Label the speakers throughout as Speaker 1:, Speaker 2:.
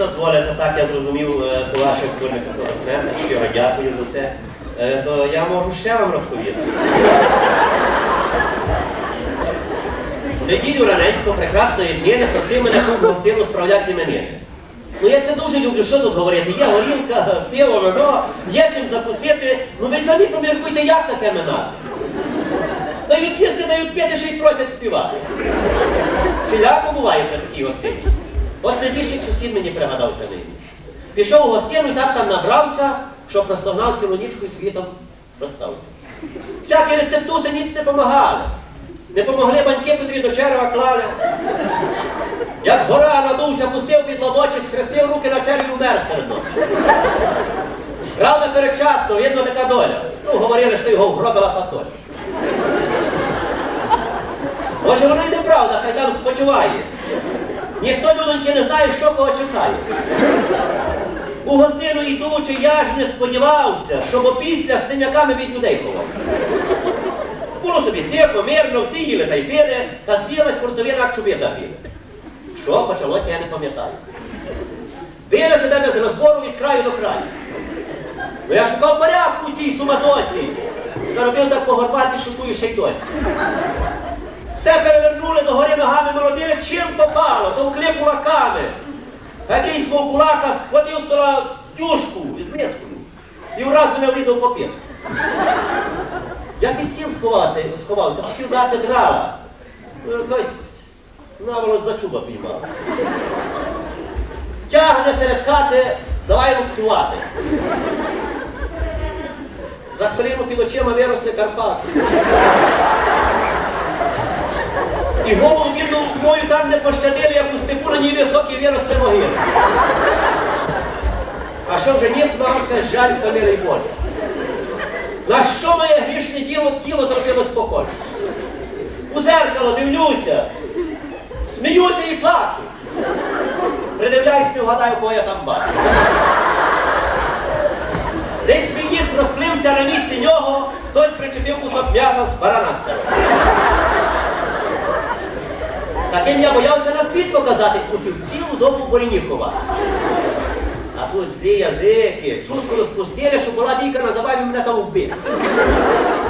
Speaker 1: дозволите, так я зрозумів ваших курниках корисне, щиро дякую за це. Е, То я можу ще вам розповісти. Неділю раненько прекрасної днини просив мене тут гостину справляти іменини. Ну я це дуже люблю, що тут говорити. Є горілка, пиво, вино, є чим закусити. Ну ви самі поміркуйте, як таке минати. Дають їсти, дають п'яти, ще й просять співати. Всіляко буває при такій гостині. От найбільший сусід мені пригадався нині. Пішов у гостину і так там набрався, щоб настогнав цілу нічку і світом розстався. Всякі рецептуси ніц не помагали. Не помогли баньки, котрі до черева клали. Як гора надувся, пустив під лобочі, схрестив руки на черві умер серед ночі. Правда передчасно, видно така доля. Ну, говорили, що його вгробила фасоль. Може, воно й неправда, хай там спочиває. Ніхто людоньки не знає, що кого чекає. У гостину йдучи, я ж не сподівався, щоб опісля з синяками від людей ховався. Було собі тихо, мирно, всі їли та й пили, та звілась фортовина чуби загріли. Що почалося, я не пам'ятаю. Били себе без розбору від краю до краю. Ну я шукав порядку у цій суматоці. Заробив так по горбаті, що чую ще й досі. Все перевернули до гори ногами, молодили, чим попало, то вкли кулаками. Такий свого кулака схватив стола дюшку із мискою і враз мене врізав по піску. Я під стіл сховати, сховався, хотів дати дрова. Ну, Якось наволоч за чуба піймав. Тягне серед хати, давай лупцювати. За хвилину під очима виросте Карпат. І голову бідну мою там не пощадили, як у степу на ній високі виросли могили. А що вже ні змагався, жаль самілий Боже. На що моє грішне діло тіло зробилось похоже? У зеркало дивлюся, сміюся і плачу. Придивляюсь, вгадаю, кого я там бачу. Десь мій ніс розплився на місці нього, хтось причепив кусок м'яса з барана Таким я боявся на світ показати, мусив цілу добу в ховати. А тут злі язики, чутко розпустили, що була бійка на забаві мене там вбити.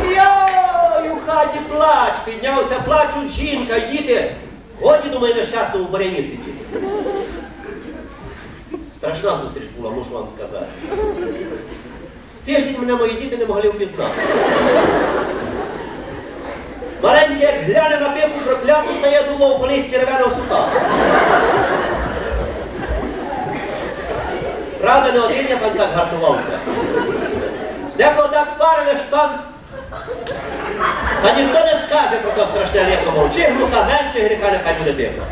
Speaker 1: Йой, у хаті плач, піднявся, плачуть жінка, діти. Годі, думаю, нещасному в боряні сидіти. Страшна зустріч була, мушу вам сказати. Тиждень мене мої діти не могли впізнати. Маленький, як гляне на пивку я думав, колись червеного сута. Правда, не один я так гартувався. Деколи так парили, що там. Та ніхто не скаже про то страшне лихо мовчи, глуха менше гріха нехай буде тихо.